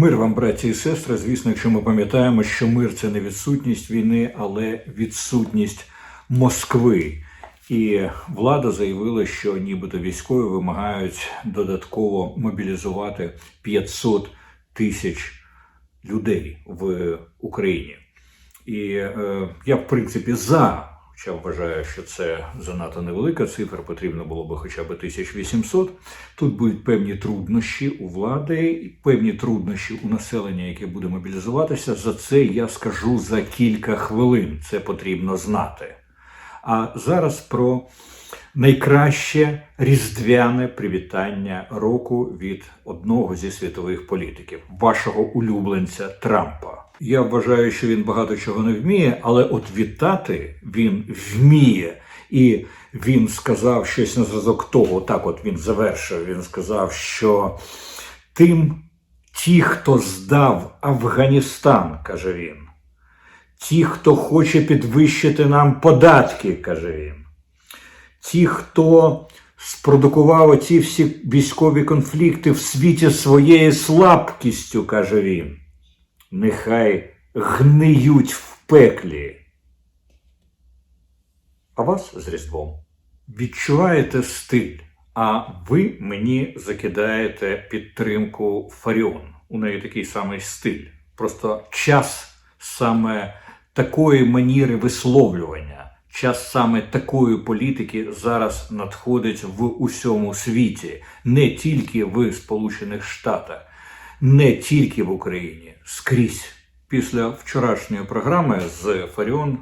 Мир вам, браті і сестри. Звісно, якщо ми пам'ятаємо, що мир це не відсутність війни, але відсутність Москви. І влада заявила, що нібито військові вимагають додатково мобілізувати 500 тисяч людей в Україні. І е, я, в принципі, за. Хоча вважаю, що це занадто невелика цифра, потрібно було би хоча б 1800. Тут будуть певні труднощі у влади, певні труднощі у населення, яке буде мобілізуватися. За це я скажу за кілька хвилин. Це потрібно знати. А зараз про найкраще різдвяне привітання року від одного зі світових політиків, вашого улюбленця Трампа. Я вважаю, що він багато чого не вміє, але от вітати він вміє. І він сказав щось на зразок того, так от він завершив. Він сказав, що тим, ті, хто здав Афганістан, каже він, ті, хто хоче підвищити нам податки, каже він, ті, хто спродукував оці всі військові конфлікти в світі своєю слабкістю, каже він нехай гниють в пеклі. А вас з Різдвом. Відчуваєте стиль, а ви мені закидаєте підтримку Фаріон. У неї такий самий стиль. Просто час саме такої маніри висловлювання, час саме такої політики зараз надходить в усьому світі, не тільки в Сполучених Штатах не тільки в Україні, скрізь. Після вчорашньої програми з Фаріон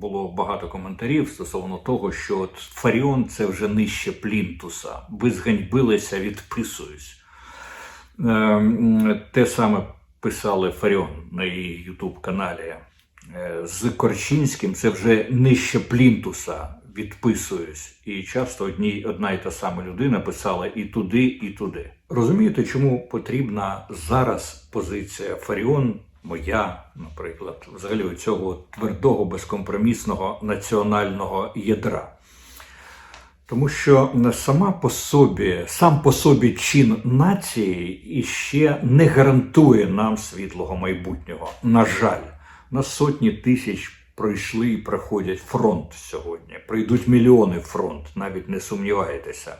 було багато коментарів стосовно того, що от Фаріон це вже нижче плінтуса. Ви зганьбилися, відписуюсь. Е, Те саме писали Фаріон на її Ютуб каналі. Е, З Корчинським це вже нижче плінтуса. Відписуюсь, і часто одні, одна і та сама людина писала і туди, і туди. Розумієте, чому потрібна зараз позиція Фаріон, моя, наприклад, взагалі цього твердого, безкомпромісного національного ядра? Тому що сама по собі, сам по собі чин нації іще не гарантує нам світлого майбутнього. На жаль, на сотні тисяч пройшли і проходять фронт сьогодні. Прийдуть мільйони фронт, навіть не сумнівайтеся.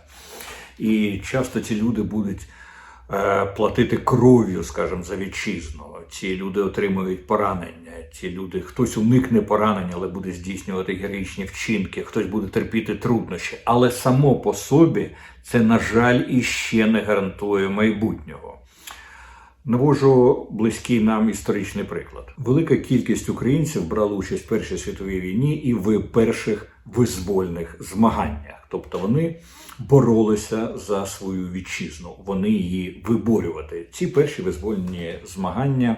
І часто ці люди будуть е, платити кров'ю, скажімо, за вітчизну. Ці люди отримують поранення. Ці люди, хтось уникне поранення, але буде здійснювати героїчні вчинки, хтось буде терпіти труднощі. Але само по собі це, на жаль, іще не гарантує майбутнього. Навожу близький нам історичний приклад. Велика кількість українців брала участь в Першій світовій війні і в перших визвольних змаганнях. Тобто вони боролися за свою вітчизну, вони її виборювати. Ці перші визвольні змагання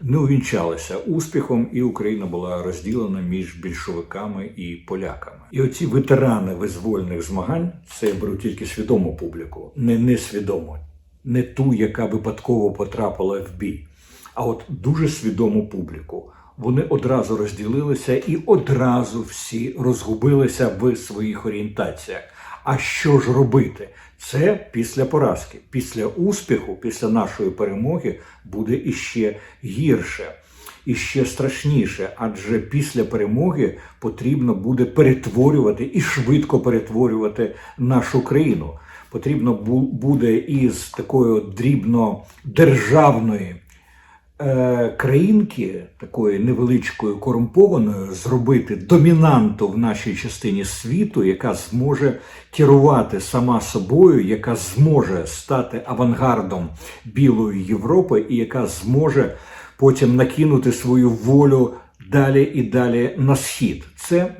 не увінчалися успіхом, і Україна була розділена між більшовиками і поляками. І оці ветерани визвольних змагань це я беру тільки свідому публіку, не несвідомо не ту, яка випадково потрапила в бій, а от дуже свідому публіку. Вони одразу розділилися і одразу всі розгубилися в своїх орієнтаціях. А що ж робити? Це після поразки. Після успіху, після нашої перемоги буде іще гірше, іще страшніше. Адже після перемоги потрібно буде перетворювати і швидко перетворювати нашу країну потрібно буде із такої дрібно державної е, країнки, такої невеличкою корумпованою, зробити домінанту в нашій частині світу, яка зможе керувати сама собою, яка зможе стати авангардом Білої Європи, і яка зможе потім накинути свою волю далі і далі на схід. Це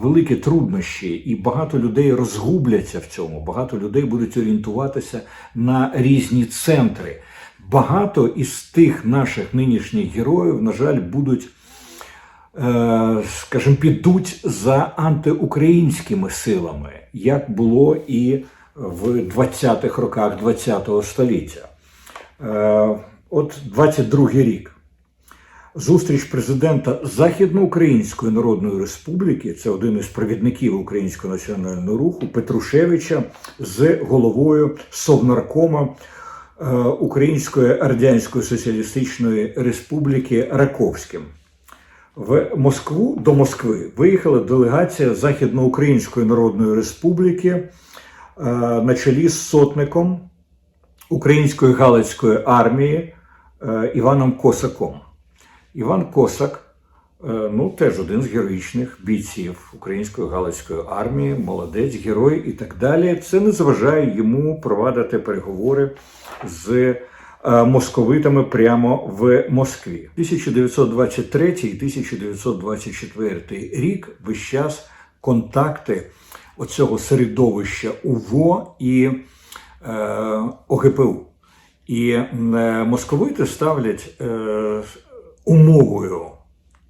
великі труднощі, і багато людей розгубляться в цьому. Багато людей будуть орієнтуватися на різні центри. Багато із тих наших нинішніх героїв, на жаль, будуть, е, скажімо, підуть за антиукраїнськими силами, як було і в 20-х роках ХХ століття. Е, от 22 рік. Зустріч президента Західноукраїнської Народної Республіки, це один із провідників Українського національного руху Петрушевича з головою Совнаркома е, Української Радянської Соціалістичної Республіки Раковським. В Москву до Москви виїхала делегація Західноукраїнської Народної Республіки е, на чолі з сотником Української Галицької армії е, Іваном Косаком. Іван Косак, е, ну теж один з героїчних бійців Української Галицької армії, молодець, герой і так далі. Це не заважає йому провадити переговори з е, московитами прямо в Москві. 1923 і 1924 рік весь час контакти оцього середовища УВО і е, ОГПУ. І е, московити ставлять умовою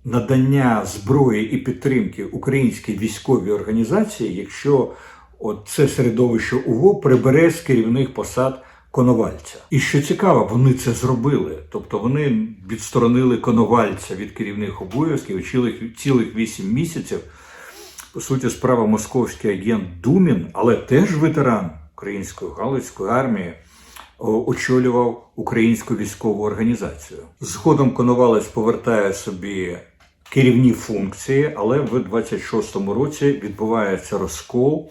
надання зброї і підтримки українській військовій організації, якщо от це середовище УВО прибере з керівних посад Коновальця. І що цікаво, вони це зробили. Тобто вони відсторонили Коновальця від керівних обов'язків і цілих, цілих 8 місяців. По суті, справа московський агент Думін, але теж ветеран української галицької армії, очолював українську військову організацію. Згодом Коновалець повертає собі керівні функції, але в 26-му році відбувається розкол.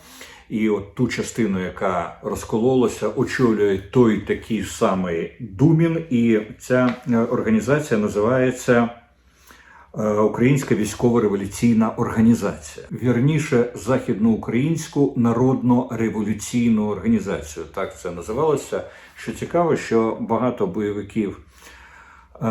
І от ту частину, яка розкололася, очолює той такий самий Думін, і ця е, організація називається е, Українська військово-революційна організація, вірніше західноукраїнську народно-революційну організацію. Так це називалося. Що цікаво, що багато бойовиків е,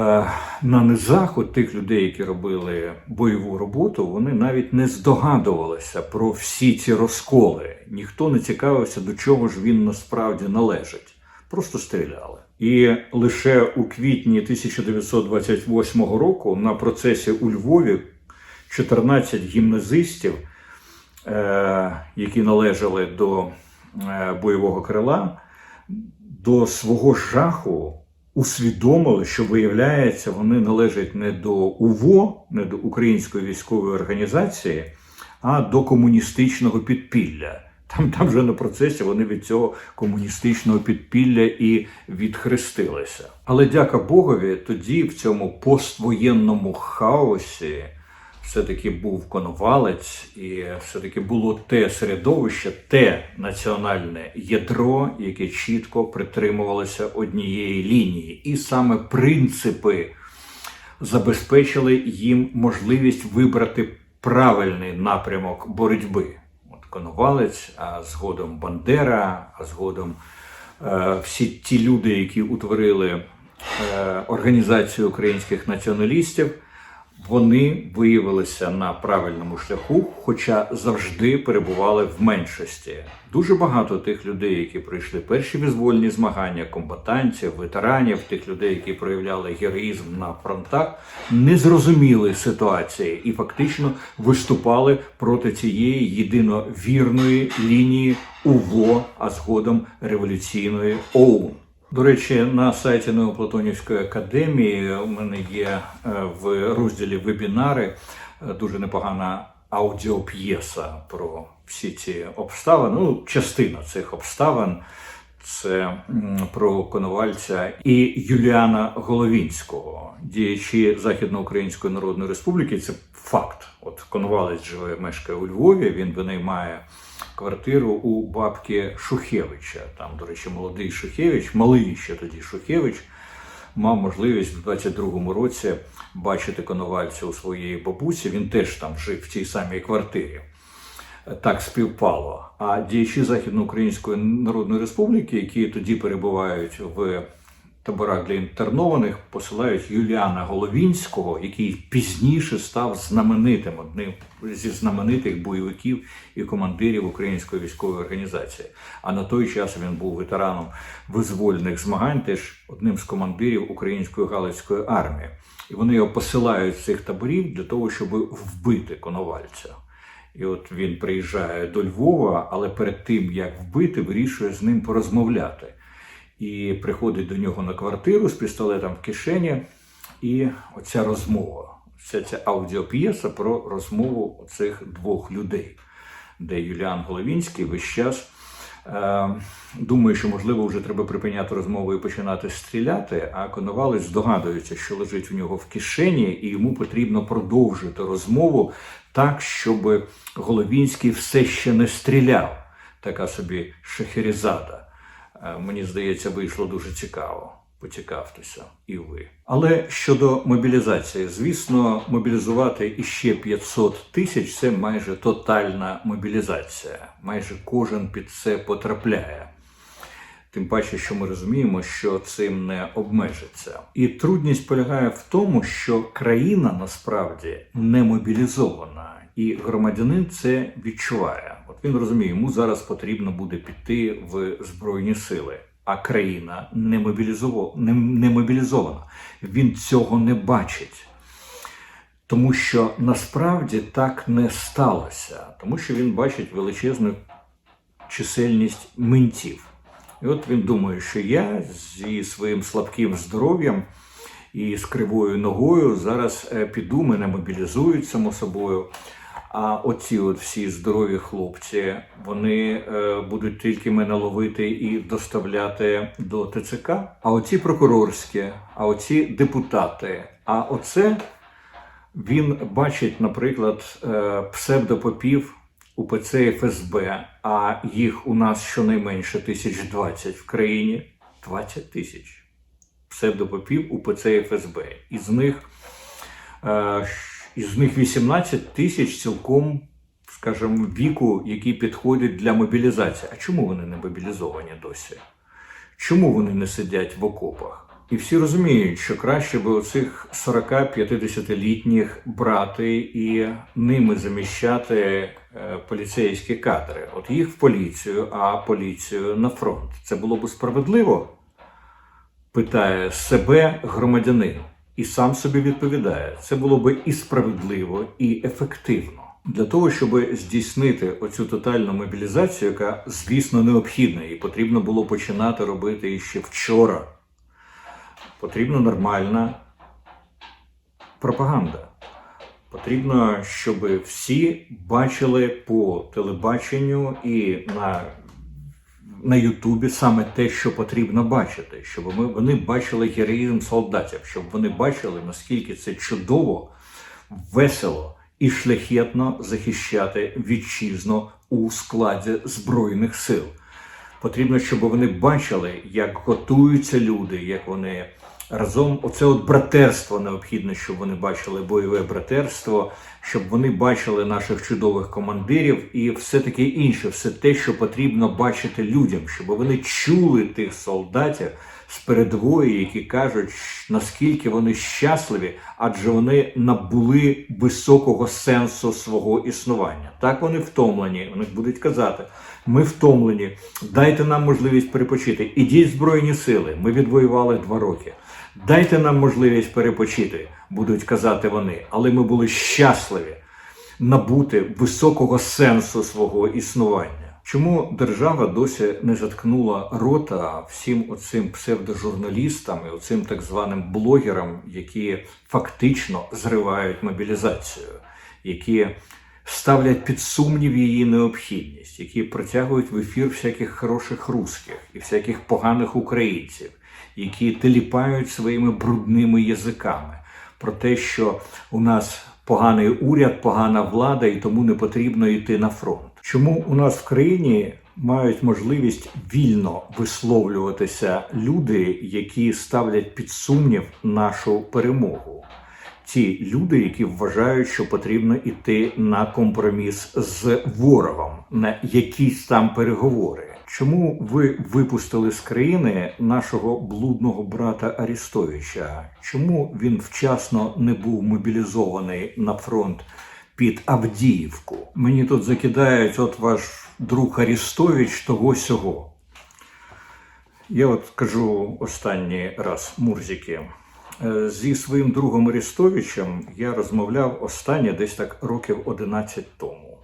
на низах, от тих людей, які робили бойову роботу, вони навіть не здогадувалися про всі ці розколи. Ніхто не цікавився, до чого ж він насправді належить. Просто стріляли. І лише у квітні 1928 року на процесі у Львові 14 гімназистів, е, які належали до е, бойового крила, до свого жаху усвідомили, що виявляється, вони належать не до УВО, не до Української військової організації, а до комуністичного підпілля. Там, там вже на процесі вони від цього комуністичного підпілля і відхрестилися. Але дяка Богові, тоді в цьому поствоєнному хаосі все-таки був коновалець, і все-таки було те середовище, те національне ядро, яке чітко притримувалося однієї лінії. І саме принципи забезпечили їм можливість вибрати правильний напрямок боротьби. От Коновалець, а згодом Бандера, а згодом е, всі ті люди, які утворили е, організацію українських націоналістів, вони виявилися на правильному шляху, хоча завжди перебували в меншості. Дуже багато тих людей, які пройшли перші визвольні змагання, комбатантів, ветеранів, тих людей, які проявляли героїзм на фронтах, не зрозуміли ситуації і фактично виступали проти цієї єдиновірної лінії УВО, а згодом революційної ОУН. До речі, на сайті Неоплатонівської академії у мене є е, в розділі вебінари е, дуже непогана аудіоп'єса про всі ці обставини. Ну, частина цих обставин це про Коновальця і Юліана Головінського, діячі Західноукраїнської Народної Республіки. Це факт. От Коновалець живе, мешкає у Львові. Він винаймає квартиру у бабки Шухевича. Там, до речі, молодий Шухевич, малий ще тоді Шухевич, мав можливість в 22-му році бачити Коновальця у своєї бабусі. Він теж там жив в цій самій квартирі. Так співпало. А діячі Західноукраїнської Народної Республіки, які тоді перебувають в таборах для інтернованих, посилають Юліана Головінського, який пізніше став знаменитим одним зі знаменитих бойовиків і командирів Української військової організації. А на той час він був ветераном визвольних змагань, теж одним з командирів Української Галицької армії. І вони його посилають з цих таборів для того, щоб вбити Коновальця. І от він приїжджає до Львова, але перед тим як вбити, вирішує з ним порозмовляти. І приходить до нього на квартиру з пістолетом в кишені, і оця розмова. Це ця аудіоп'єса про розмову цих двох людей, де Юліан Головінський весь час Е, Думаю, що можливо вже треба припиняти розмову і починати стріляти. А Коновалець здогадується, що лежить у нього в кишені, і йому потрібно продовжити розмову так, щоб Головінський все ще не стріляв. Така собі шахерезада. Е, Мені здається, вийшло дуже цікаво. Поцікавтеся і ви. Але щодо мобілізації, звісно, мобілізувати іще 500 тисяч це майже тотальна мобілізація. Майже кожен під це потрапляє. Тим паче, що ми розуміємо, що цим не обмежиться. І трудність полягає в тому, що країна насправді не мобілізована, і громадянин це відчуває. От він розуміє, йому зараз потрібно буде піти в збройні сили. А країна не не, не мобілізована. Він цього не бачить. Тому що насправді так не сталося, тому що він бачить величезну чисельність ментів. І от він думає, що я зі своїм слабким здоров'ям і з кривою ногою зараз е, піду, мене мобілізують само собою. А оці от всі здорові хлопці, вони е, будуть тільки мене ловити і доставляти до ТЦК. А оці прокурорські, а оці депутати. А оце він бачить, наприклад, е, псевдопопів УПЦ ФСБ, а їх у нас щонайменше тисяч 20 в країні. 20 тисяч псевдопопів УПЦ ФСБ. Із них, е, із них 18 тисяч цілком, скажімо, віку, які підходять для мобілізації. А чому вони не мобілізовані досі? Чому вони не сидять в окопах? І всі розуміють, що краще би оцих 40-50-літніх брати і ними заміщати е, поліцейські кадри. От їх в поліцію, а поліцію на фронт. Це було б справедливо? Питає себе громадянин і сам собі відповідає: це було би і справедливо, і ефективно. Для того, щоб здійснити оцю тотальну мобілізацію, яка, звісно, необхідна, і потрібно було починати робити ще вчора потрібна нормальна пропаганда. Потрібно, щоб всі бачили по телебаченню і на, на Ютубі саме те, що потрібно бачити, щоб вони бачили героїзм солдатів, щоб вони бачили, наскільки це чудово, весело і шляхетно захищати вітчизну у складі Збройних сил. Потрібно, щоб вони бачили, як готуються люди, як вони разом. Оце от братерство необхідно, щоб вони бачили бойове братерство, щоб вони бачили наших чудових командирів і все таке інше, все те, що потрібно бачити людям, щоб вони чули тих солдатів з передової, які кажуть, наскільки вони щасливі, адже вони набули високого сенсу свого існування. Так вони втомлені. Вони будуть казати: ми втомлені, дайте нам можливість перепочити. Ідіть збройні сили. Ми відвоювали два роки. Дайте нам можливість перепочити, будуть казати вони, але ми були щасливі набути високого сенсу свого існування. Чому держава досі не заткнула рота всім оцим псевдожурналістам і оцим так званим блогерам, які фактично зривають мобілізацію, які ставлять під сумнів її необхідність, які протягують в ефір всяких хороших русських і всяких поганих українців, які теліпають своїми брудними язиками про те, що у нас поганий уряд, погана влада, і тому не потрібно йти на фронт. Чому у нас в країні мають можливість вільно висловлюватися люди, які ставлять під сумнів нашу перемогу? Ті люди, які вважають, що потрібно йти на компроміс з ворогом, на якісь там переговори. Чому ви випустили з країни нашого блудного брата Арістовича? Чому він вчасно не був мобілізований на фронт під Авдіївку? Мені тут закидають, от ваш друг Арістович того сього. Я от кажу останній раз Мурзіки. Е, Зі своїм другом Арістовичем я розмовляв останнє десь так років 11 тому.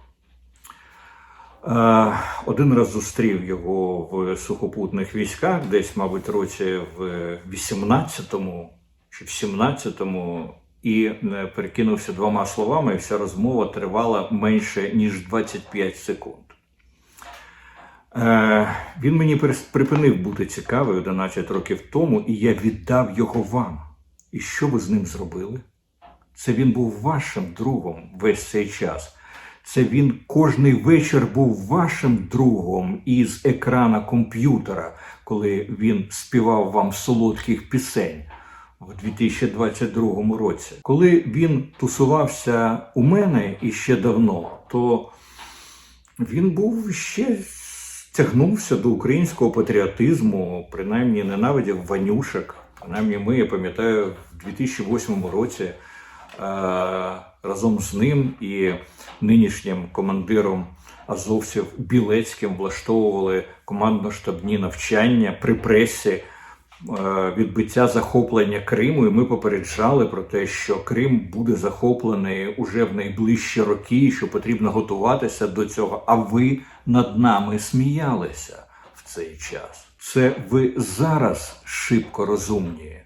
Е, Один раз зустрів його в сухопутних військах, десь, мабуть, році в 18-му чи в 17-му, і е, перекинувся двома словами, і вся розмова тривала менше ніж 25 секунд. Він мені припинив бути цікавий 11 років тому, і я віддав його вам. І що ви з ним зробили? Це він був вашим другом весь цей час. Це він кожний вечір був вашим другом із екрана комп'ютера, коли він співав вам солодких пісень в 2022 році. Коли він тусувався у мене іще давно, то він був ще тягнувся до українського патріотизму, принаймні ненавидів Ванюшек. Принаймні, ми, я пам'ятаю, в 2008 році е, разом з ним і нинішнім командиром азовців Білецьким влаштовували командно-штабні навчання при пресі е, відбиття захоплення Криму, і ми попереджали про те, що Крим буде захоплений уже в найближчі роки, що потрібно готуватися до цього. А ви над нами сміялися в цей час. Це ви зараз шибко розумні,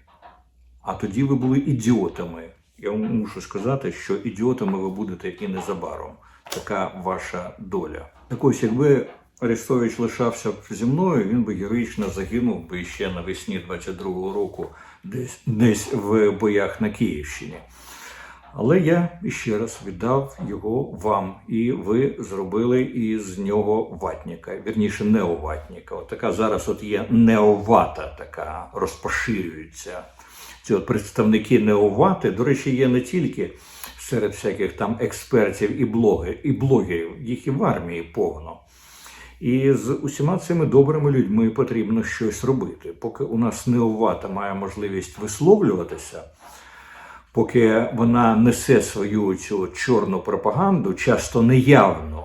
а тоді ви були ідіотами. Я вам мушу сказати, що ідіотами ви будете і незабаром. Така ваша доля. Так ось, якби Арестович лишався зі мною, він би героїчно загинув би ще навесні 22-го року, десь, десь в боях на Київщині. Але я ще раз віддав його вам, і ви зробили із нього ватніка, вірніше неоватніка. От така зараз от є неовата, така розпоширюється. Ці от представники неовати, до речі, є не тільки серед всяких там експертів і блогерів, і блогерів, їх і в армії повно. І з усіма цими добрими людьми потрібно щось робити. Поки у нас неовата має можливість висловлюватися, поки вона несе свою цю чорну пропаганду, часто неявну,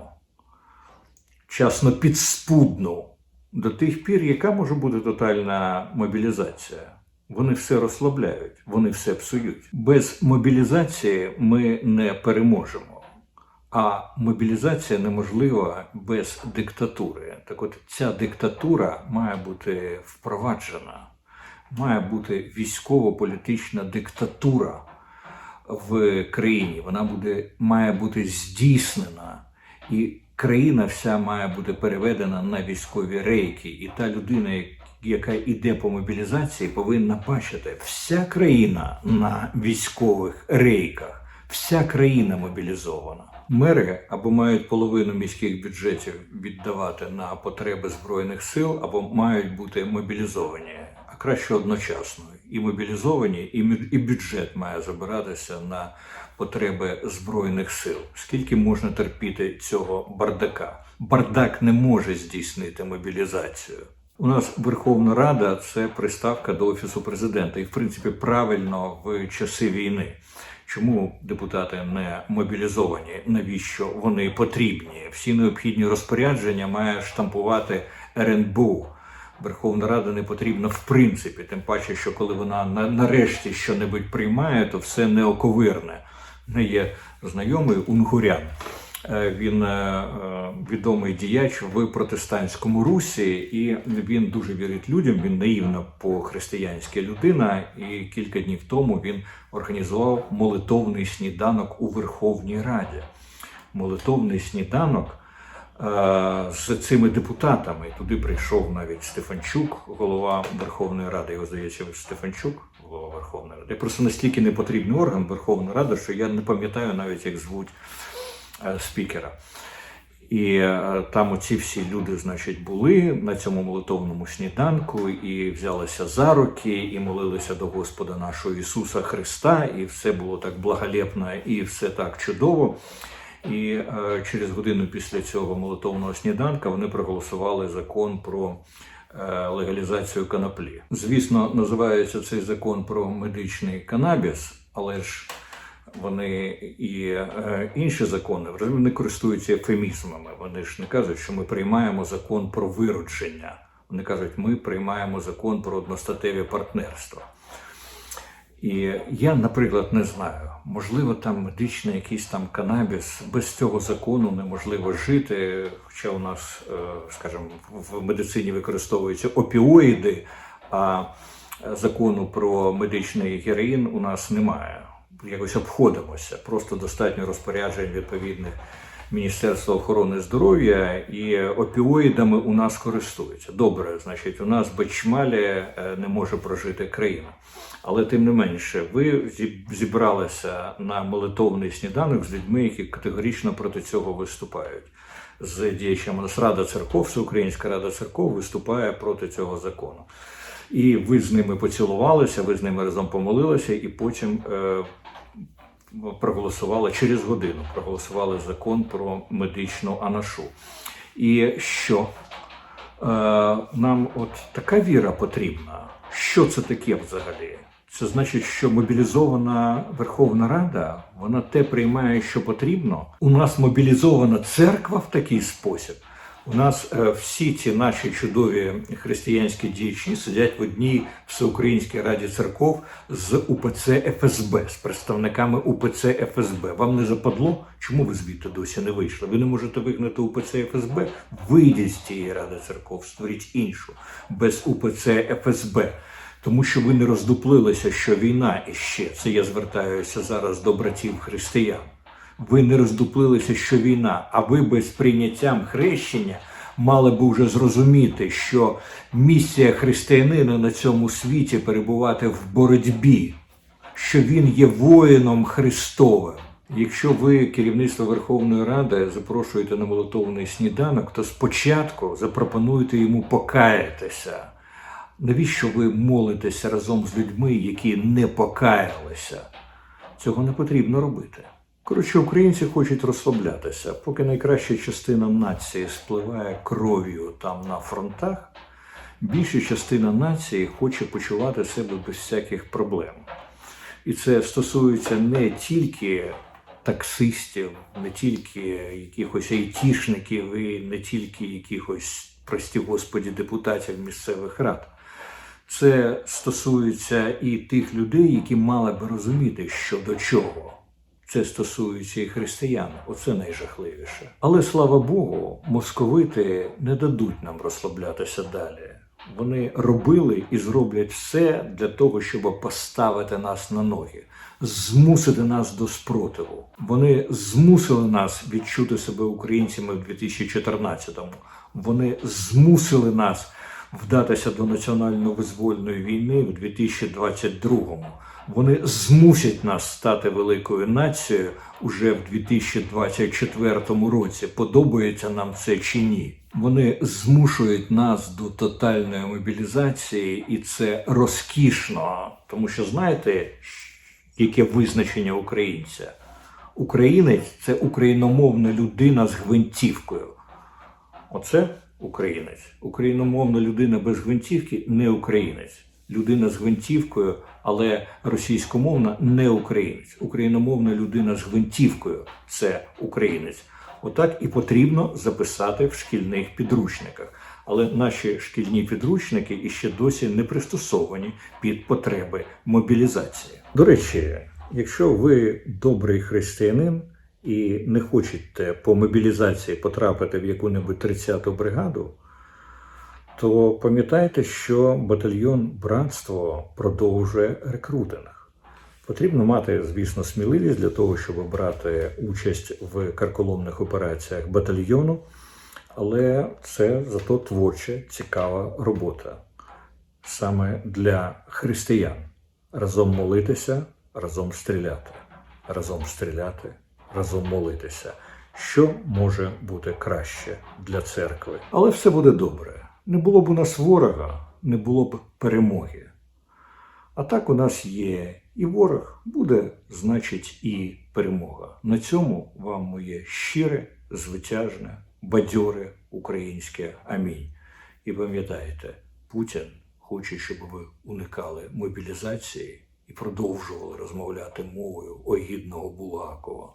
часто підспудну, до тих пір, яка може бути тотальна мобілізація. Вони все розслабляють, вони все псують. Без мобілізації ми не переможемо. А мобілізація неможлива без диктатури. Так от ця диктатура має бути впроваджена, має бути військово-політична диктатура в країні. Вона буде, має бути здійснена, і країна вся має бути переведена на військові рейки. І та людина, яка йде по мобілізації, повинна бачити вся країна на військових рейках. Вся країна мобілізована. Мери або мають половину міських бюджетів віддавати на потреби збройних сил, або мають бути мобілізовані, краще одночасно. І мобілізовані, і бюджет має забиратися на потреби збройних сил. Скільки можна терпіти цього бардака? Бардак не може здійснити мобілізацію. У нас Верховна Рада це приставка до Офісу президента, і в принципі правильно в часи війни. Чому депутати не мобілізовані? Навіщо вони потрібні? Всі необхідні розпорядження має штампувати РНБУ. Верховна Рада не потрібна в принципі, тим паче, що коли вона на- нарешті щонебудь приймає, то все неоковирне. Не є знайомий Унгурян. Е, Він е, е, відомий діяч в протестантському русі, і він дуже вірить людям. Він наївна по-християнськи людина. І кілька днів тому він організував молитовний сніданок у Верховній Раді. Молитовний сніданок з цими депутатами. Туди прийшов навіть Стефанчук, голова Верховної Ради. Його здається, Стефанчук, голова Верховної Ради. Просто настільки непотрібний орган Верховна Рада, що я не пам'ятаю навіть, як звуть е, спікера. І е, там оці всі люди, значить, були на цьому молитовному сніданку і взялися за руки, і молилися до Господа нашого Ісуса Христа, і все було так благолепно, і все так чудово. І е, через годину після цього молитовного сніданка вони проголосували закон про е, легалізацію коноплі. Звісно, називається цей закон про медичний канабіс, але ж вони і е, інші закони вони користуються ефемізмами. Вони ж не кажуть, що ми приймаємо закон про виродження. Вони кажуть, ми приймаємо закон про одностатеве партнерство. І я, наприклад, не знаю, можливо, там медичний якийсь там канабіс, без цього закону неможливо жити. Хоча у нас, е, скажімо, в медицині використовуються опіоїди, а закону про медичний героїн у нас немає. Якось обходимося, просто достатньо розпоряджень відповідних Міністерства охорони здоров'я і опіоїдами у нас користуються. Добре, значить, у нас без е, не може прожити країна. Але тим не менше, ви зібралися на молитовний сніданок з людьми, які категорично проти цього виступають. З діячами нас Рада церков, Всеукраїнська Рада церков виступає проти цього закону. І ви з ними поцілувалися, ви з ними разом помолилися, і потім е, проголосували через годину. Проголосували закон про медичну анашу. І що? Е, нам от така віра потрібна. Що це таке взагалі? Це значить, що мобілізована Верховна Рада вона те приймає, що потрібно. У нас мобілізована церква в такий спосіб. У нас е, всі ці наші чудові християнські діячі сидять в одній всеукраїнській раді церков з УПЦ ФСБ, з представниками УПЦ ФСБ. Вам не западло? Чому ви звідти досі не вийшли? Ви не можете вигнати УПЦ ФСБ? Вийдіть з цієї ради церков, створіть іншу без УПЦ ФСБ. Тому що ви не роздуплилися, що війна іще. Це я звертаюся зараз до братів християн. Ви не роздуплилися, що війна, а ви без прийняттям хрещення мали би вже зрозуміти, що місія християнина на цьому світі перебувати в боротьбі, що він є воїном Христовим. Якщо ви, керівництво Верховної Ради, запрошуєте на молитовний сніданок, то спочатку запропонуйте йому покаятися. Навіщо ви молитеся разом з людьми, які не покаялися? Цього не потрібно робити. Коротше, українці хочуть розслаблятися, поки найкраща частина нації спливає кров'ю там на фронтах, більша частина нації хоче почувати себе без всяких проблем. І це стосується не тільки таксистів, не тільки якихось айтішників і не тільки якихось, прості господі, депутатів місцевих рад. Це стосується і тих людей, які мали би розуміти, що до чого. Це стосується і християн, оце найжахливіше. Але слава Богу, московити не дадуть нам розслаблятися далі. Вони робили і зроблять все для того, щоб поставити нас на ноги, змусити нас до спротиву. Вони змусили нас відчути себе українцями в 2014-му. Вони змусили нас вдатися до національно-визвольної війни в 2022-му. Вони змусять нас стати великою нацією уже в 2024 році. Подобається нам це чи ні? Вони змушують нас до тотальної мобілізації, і це розкішно, тому що знаєте, яке визначення українця? Українець це україномовна людина з гвинтівкою. Оце українець. Україномовна людина без гвинтівки не українець. Людина з гвинтівкою, але російськомовна не українець. Україномовна людина з гвинтівкою це українець. Отак і потрібно записати в шкільних підручниках. Але наші шкільні підручники іще досі не пристосовані під потреби мобілізації. До речі, якщо ви добрий християнин і не хочете по мобілізації потрапити в яку-небудь 30-ту бригаду, то пам'ятайте, що батальйон братство продовжує рекрутинг. Потрібно мати, звісно, сміливість для того, щоб брати участь в карколомних операціях батальйону, але це зато творча, цікава робота саме для християн. Разом молитися, разом стріляти, разом стріляти, разом молитися. Що може бути краще для церкви? Але все буде добре. Не було б у нас ворога, не було б перемоги. А так у нас є і ворог, буде, значить, і перемога. На цьому вам моє щире, звитяжне, бадьоре українське амінь. І пам'ятайте, Путін хоче, щоб ви уникали мобілізації і продовжували розмовляти мовою огідного Булгакова.